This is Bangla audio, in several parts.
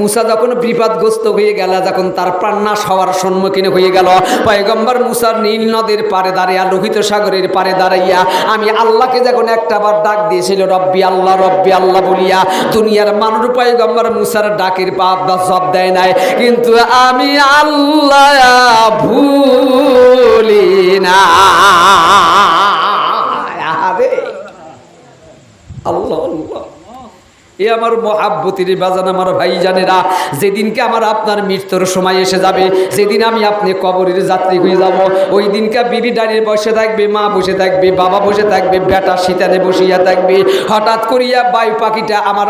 মুসা যখন বিপদগ্রস্ত হয়ে গেল, যখন তার প্রাণনাশ হওয়ার সম্মুখীন হয়ে গেল, পয়গম্বর মুসার নীল নদের পারে দাঁড়িয়া লোহিত সাগরের পারে দাঁড়াইয়া, আমি আল্লাহকে যখন একটা বার ডাক দিয়েছিল, রব্বি আল্লাহ রব্বি আল্লাহ বলিয়া, দুনিয়ার মানুষ পয়গম্বর মুসার ডাকের পাপ বা জব দেয় নাই। কিন্তু আমি আল্লাহ এ আমার মহাব্বতির বাজান আমার ভাই জানেরা যেদিনকে আমার আপনার মৃত্যুর সময় এসে যাবে, যেদিন আমি আপনি কবরের যাত্রী হয়ে যাব ওই দিনকে বিবি ডানির বসে থাকবে, মা বসে থাকবে, বাবা বসে থাকবে, বেটা শীতানে বসিয়া থাকবে। হঠাৎ করিয়া বায়ু পাখিটা আমার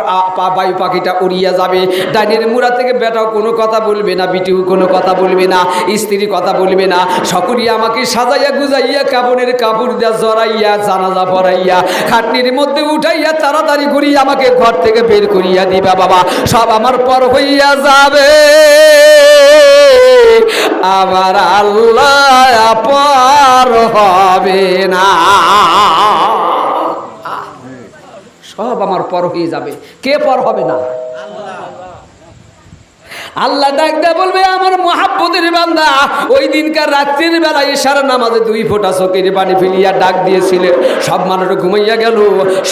বায়ু পাখিটা উড়িয়া যাবে। ডাইনের মুড়া থেকে বেটাও কোনো কথা বলবে না, বিটিও কোনো কথা বলবে না, স্ত্রী কথা বলবে না। সকলিয়া আমাকে সাজাইয়া গুজাইয়া কাপড়ের কাপড় দিয়া জড়াইয়া, জানাজা পরাইয়া খাটনির মধ্যে উঠাইয়া তাড়াতাড়ি করিয়া আমাকে ঘর থেকে বের করিয়া দিবা, বাবা। সব আমার পর হইয়া যাবে। আমার আল্লাহ পর হবে না। সব আমার পর হয়ে যাবে। কে পর হবে না? আল্লাহ ডাক দেয়া বলবে, আমার মহাব্বতের বান্দা, ওই দিনকার রাত্রির বেলা ইশারা নামাজে দুই ফোঁটা চোখের পানি ফেলিয়া ডাক দিয়েছিলে। সব মানুষ ঘুমাইয়া গেল,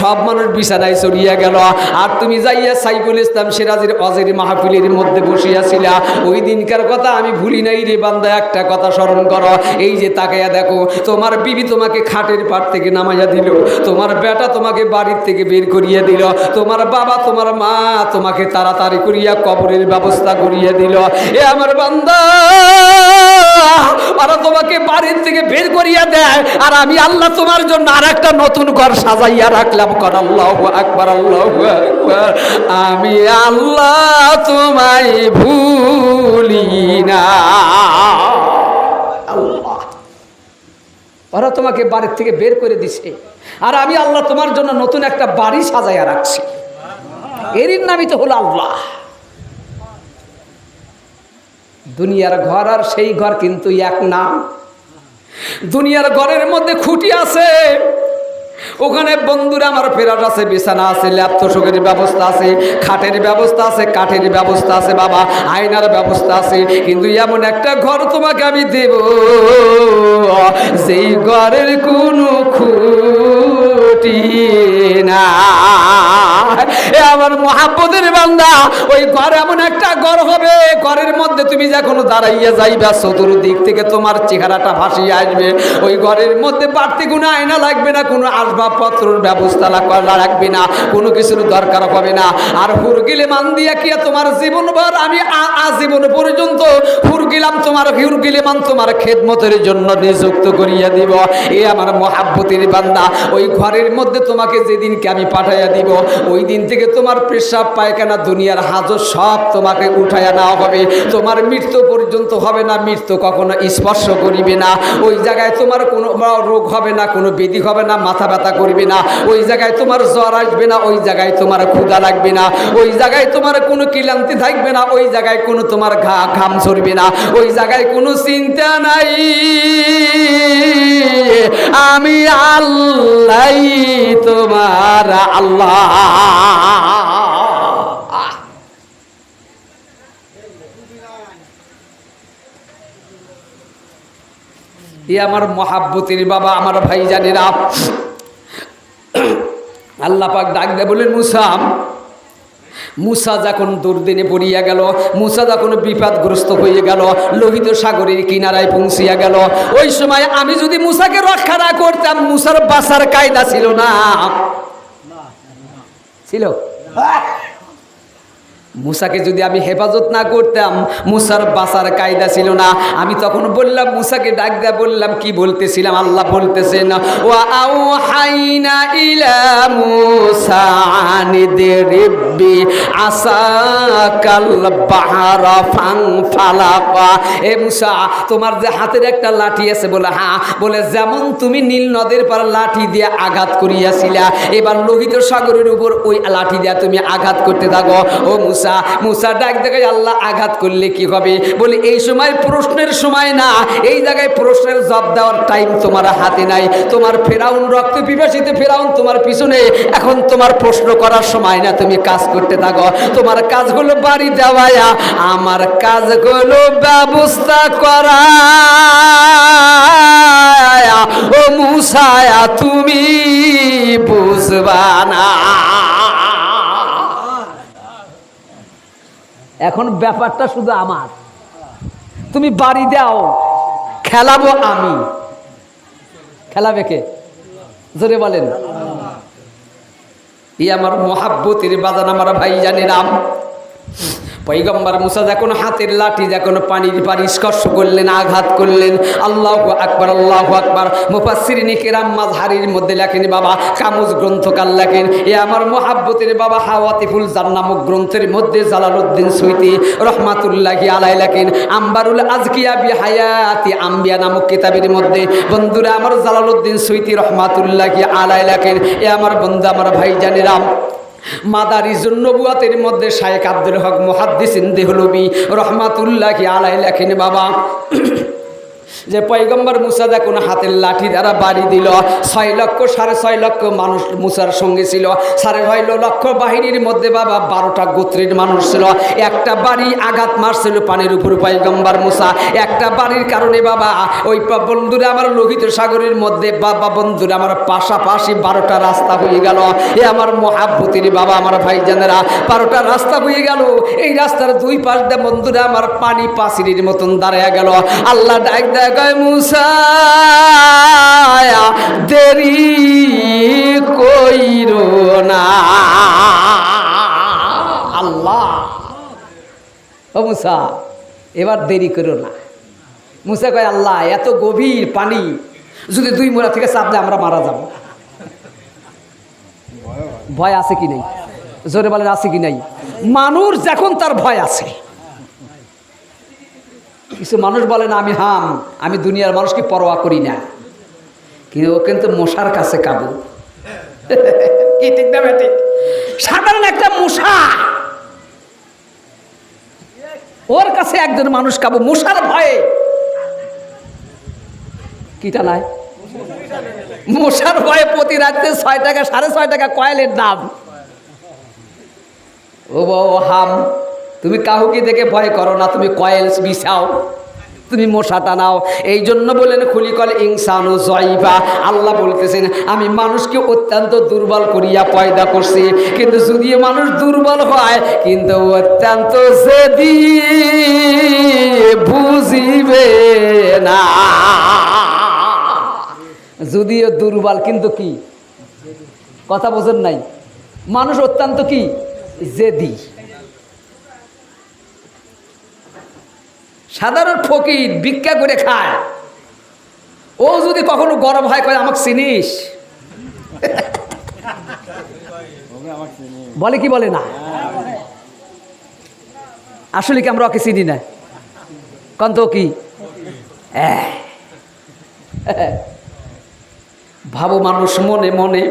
সব মানুষ বিছানায় চড়িয়া গেল। আর তুমি যাইয়া সাইফুল ইসলাম সিরাজের অজের মাহফিলের মধ্যে বসিয়াছিলা। ওই দিনকার কথা আমি ভুলি নাই রে বান্দা, একটা কথা স্মরণ করো। এই যে তাকাইয়া দেখো, তোমার বিবি তোমাকে খাটের পাট থেকে নামাইয়া দিল, তোমার বেটা তোমাকে বাড়ির থেকে বের করিয়া দিল, তোমার বাবা, তোমার মা তোমাকে তাড়াতাড়ি করিয়া কবরের ব্যবস্থা করিয়া দিল। এ আমার বান্দা, ওরা তোমাকে বাড়ির থেকে বের করিয়া দেয়, আর আমি আল্লাহ তোমার জন্য আর একটা নতুন ঘর সাজাইয়া রাখলাম। কর আল্লাহ আল্লাহ আমি আল্লাহ তোমায় ভুলি না আল্লাহ। ওরা তোমাকে বাড়ির থেকে বের করে দিছে, আর আমি আল্লাহ তোমার জন্য নতুন একটা বাড়ি সাজাইয়া রাখছি। এরই নামই তো হলো আল্লাহ। দুনিয়ার ঘর আর সেই ঘর কিন্তু এক নাম দুনিয়ার ঘরের মধ্যে খুঁটি আছে। ওখানে বন্ধুরা আমার ফেরাট আছে, বিছানা আছে ল্যাপটপের ব্যবস্থা আছে, খাটের ব্যবস্থা আছে, কাঠের ব্যবস্থা আছে বাবা, আয়নার ব্যবস্থা আছে। কিন্তু এমন একটা ঘর তোমাকে আমি দেব, যেই ঘরের কোনো খুঁটি না আমার মহাব্বতের বান্দা, ওই ঘর এমন একটা ঘর হবে, ঘরের মধ্যে তুমি যখন দাঁড়াইয়া যাইবা, চতুর্দিক থেকে তোমার চেহারাটা ভাসিয়ে আসবে। ওই ঘরের মধ্যে বাড়তি কোনো আয়না লাগবে না, কোনো আসবাবপত্রের ব্যবস্থা রাখবে না, কোনো কিছুর দরকার হবে না। আর হুরগিলে মান দিয়া কি তোমার জীবনভর আমি আজীবন পর্যন্ত হুরগিলাম, তোমার হুরগিলে মান তোমার খেদমতের জন্য নিযুক্ত করিয়া দিব। এ আমার মহাব্বতের বান্দা, ওই ঘরের মধ্যে তোমাকে যেদিনকে আমি পাঠাইয়া দিব ওই দিন থেকে তোমার পেশাব পায়খানা দুনিয়ার হাজর সব তোমাকে উঠাইয়া নেওয়া হবে। তোমার মৃত্যু পর্যন্ত হবে না, মৃত্যু কখনো স্পর্শ করিবে না। ওই জায়গায় তোমার কোনো রোগ হবে না, কোনো বেদি হবে না, মাথা ব্যথা করবে না। ওই জায়গায় তোমার জ্বর আসবে না, ওই জায়গায় তোমার ক্ষুধা লাগবে না। ওই জায়গায় তোমার কোনো ক্লান্তি থাকবে না, ওই জায়গায় কোনো তোমার ঘা, ঘাম ঝরবে না। ওই জায়গায় কোনো চিন্তা নাই। আমি আল্লাহ তোমার আল্লাহ। এ আমার মহাব্বতের বাবা, আমার ভাই জানেরা আল্লাহ পাক ডাক দেয় বলেন মুসাম মুসা যখন দুর্দিনে পড়িয়া গেল, মুসা যখন বিপদগ্রস্ত হয়ে গেল, লোহিত সাগরের কিনারায় পৌঁছিয়া গেল, ওই সময় আমি যদি মুসাকে রক্ষা না করতাম, মুসার বাসার কায়দা ছিল না। ছিল মুসাকে যদি আমি হেফাজত না করতাম, মুসার বাসার কায়দা ছিল না। আমি তখন বললাম, মুসাকে ডাক দেয়া বললাম, কি বলতেছিলাম? আল্লাহ বলতেছেন ওয়া আও হাইনা ইলা মুসা আনিদিরিবি আসাকাল বাহারা ফাং ফালাকা এ মুসা, তোমার যে হাতের একটা লাঠি আছে বলে হ্যাঁ। বলে, যেমন তুমি নীল নদের পর লাঠি দিয়ে আঘাত করিয়াছিলা, এবার লোহিত সাগরের উপর ওই লাঠি দিয়া তুমি আঘাত করতে থাকো। ও মুসা মুসা মুসা ডাক দেখে আল্লাহ আঘাত করলে কি হবে? বলি, এই সময় প্রশ্নের সময় না, এই জায়গায় প্রশ্নের জবাব দেওয়ার টাইম তোমার হাতে নাই। তোমার ফেরাউন রক্ত পিপাসিতে, ফেরাউন তোমার পিছনে। এখন তোমার প্রশ্ন করার সময় না, তুমি কাজ করতে থাকো। তোমার কাজগুলো বাড়ি দেওয়ায়া, আমার কাজগুলো ব্যবস্থা করা ও মুসায়া, তুমি বুঝবা না। এখন ব্যাপারটা শুধু আমার। তুমি বাড়ি দাও, খেলাবো আমি। খেলাবে কে? জোরে বলেন। ই আমার মহাব্বতির বাজান, আমার ভাই জানিলাম পৈগম্বর মুসা যখন হাতের লাঠি, যখন পানির পানি স্পর্শ করলেন, আঘাত করলেন, আল্লাহ আকবর আল্লাহ আকবর মুফাসির নিকেরাম মাঝহারির মধ্যে লেখেন, বাবা, কামুজ গ্রন্থকার লেখেন, এ আমার মহাব্বতের বাবা হাওয়াতিফুল জান নামক গ্রন্থের মধ্যে জালালউদ্দিন সৈতি রহমাতুল্লাহি আলাই লেখেন, আম্বারুল আজকিয়া বি হায়াতি আম্বিয়া নামক কিতাবের মধ্যে, বন্ধুরা, আমার জালালউদ্দিন সৈতি রহমাতুল্লাহি আলাই লেখেন, এ আমার বন্ধু, আমার ভাই জানিলাম মাদারিজুন নবুয়াতের মধ্যে শায়েক আব্দুল হক মহাদ্দিস দেহলবি রহমাতুল্লাহ আলাই লেখেন বাবা। যে পয়গম্বর মুসা দেখুন হাতের লাঠি দ্বারা বাড়ি দিল, ছয় লক্ষ, সাড়ে ছয় লক্ষ মানুষ মুসার সঙ্গে ছিল, সাড়ে ছয় লক্ষ বাহিনীর মধ্যে বাবা বারোটা গোত্রের মানুষ ছিল। একটা বাড়ি আঘাত মারছিল পানির উপর পয়গম্বর মুসা। একটা বাড়ির কারণে বাবা, ওই বন্ধুরা আমার লোহিত সাগরের মধ্যে, বাবা বন্ধুরা আমার পাশাপাশি বারোটা রাস্তা হয়ে গেল। এ আমার মহাব্বতির বাবা, আমার ভাইজানেরা, বারোটা রাস্তা হয়ে গেল। এই রাস্তার দুই পাশ দিয়ে বন্ধুরা আমার পানি পাচিরির মতন দাঁড়ায় গেল। আল্লাহ ডাক দেখায় মুসা দেরি কইর না। আল্লাহ। ও মুসা, এবার দেরি করো না। মুসা কয়, আল্লাহ, এত গভীর পানি, যদি দুই মোড়া থেকে চাপ দেয় আমরা মারা যাব। ভয় আছে কি নেই? জোরে বলেন, আছে কি নাই? মানুষ যখন তার ভয় আছে কিছু মানুষ বলে না, আমি হাম, আমি দুনিয়ার মানুষকে পরোয়া করি না। কিন্তু ও কিন্তু মশার কাছে কাবু। সাধারণ একটা মশা। ওর কাছে একজন মানুষ কাবু, মশার ভয়ে। কিটা নাই মশার ভয়ে প্রতি রাত্রে ছয় টাকা, সাড়ে ছয় টাকা কয়েলের দাম। ও হাম। তুমি কাহুকে দেখে ভয় করো না, তুমি কয়েলস বিছাও, তুমি মশা টানাও। এই জন্য খুলি কল ইনসানু জয়বা আল্লাহ বলতেছেন, আমি মানুষকে অত্যন্ত দুর্বল করিয়া পয়দা করছি, কিন্তু যদি মানুষ দুর্বল হয়, কিন্তু অত্যন্ত সেদি বুঝিবে না। যদিও দুর্বল, কিন্তু কি? কথা বোঝেন নাই। মানুষ অত্যন্ত কি? জেদি। সাধারণ ফকির ভিক্ষা করে খায়। ও যদি কখনো গরম হয়, কয়, আমাকে চিনিস? বলে কি বলে না? আসলে কি আমরা ওকে চিনি না? কন্ত কি? ভাবো মানুষ মনে মনে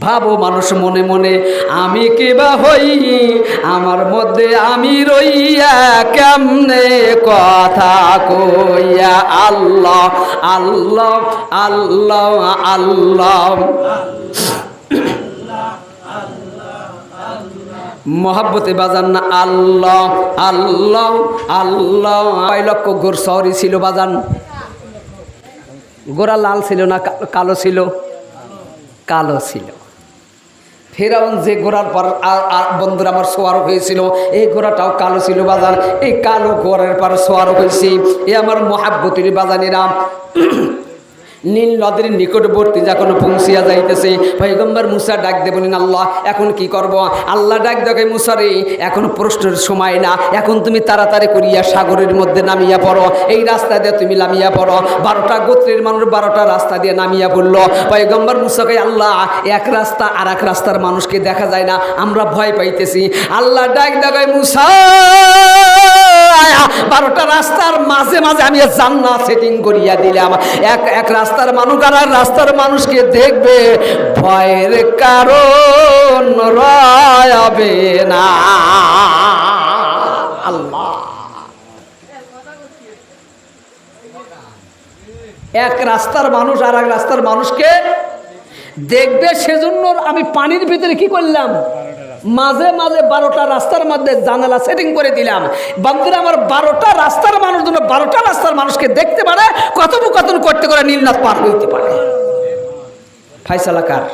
ভাবো মানুষ মনে মনে, আমি কে বা হই? আমার মধ্যে আমি রইয়া কেমনে কথা কইয়া আল্লাহ আল্লাহ আল্লাহ আল্লাহ। মহাব্বতে বাজান না আল্লাহ আল্লাহ আল্লাহ। কয় লক্ষ গোর শহরই ছিল বাজান? গোড়া লাল ছিল না কালো ছিল? কালো ছিল। ফেরাউন যে ঘোড়ার পর বন্ধুরা আমার সোয়ার হয়েছিল, এই ঘোড়াটাও কালো ছিল বাজান। এই কালো ঘোড়ার পর সোয়ার হয়েছি। এ আমার মহাব্বতির বাজানিরাম নীল নদের নিকটবর্তী যখন পৌঁছিয়া যাইতেছে পৈগম্বর মুসা ডাক দেবলেন আল্লাহ, এখন কি করব? আল্লাহ ডাক দেখে মুসারে এখন প্রশ্নের সময় না। এখন তুমি তাড়াতাড়ি করিয়া সাগরের মধ্যে নামিয়া পড়ো। এই রাস্তা দিয়ে তুমি নামিয়া পড়ো। বারোটা গোত্রের মানুষ বারোটা রাস্তা দিয়ে নামিয়া পড়ল। পৈগম্বর মুসাকে আল্লাহ, এক রাস্তা আর এক রাস্তার মানুষকে দেখা যায় না। আমরা ভয় পাইতেছি। আল্লাহ ডাক দেখায় মুসা! বারোটা রাস্তার মাঝে মাঝে আমি জান্নাত সেটিং করিয়া দিলাম। এক এক রাস্তার মানুষ আর রাস্তার মানুষকে দেখবে, ভয়ের কারণ রয়াবে না। আল্লাহ। এক রাস্তার মানুষ আর এক রাস্তার মানুষকে দেখবে, সেজন্য আমি পানির ভিতরে কি করলাম? মাঝে মাঝে বারোটা রাস্তার মধ্যে জানালা সেটিং করে দিলাম। বান্ধবীরা আমার বারোটা রাস্তার মানুষ যেন বারোটা রাস্তার মানুষকে দেখতে পারে কথোপকথন করতে করে নীলনাথ পার হইতে পারে। ফাইসালা কার?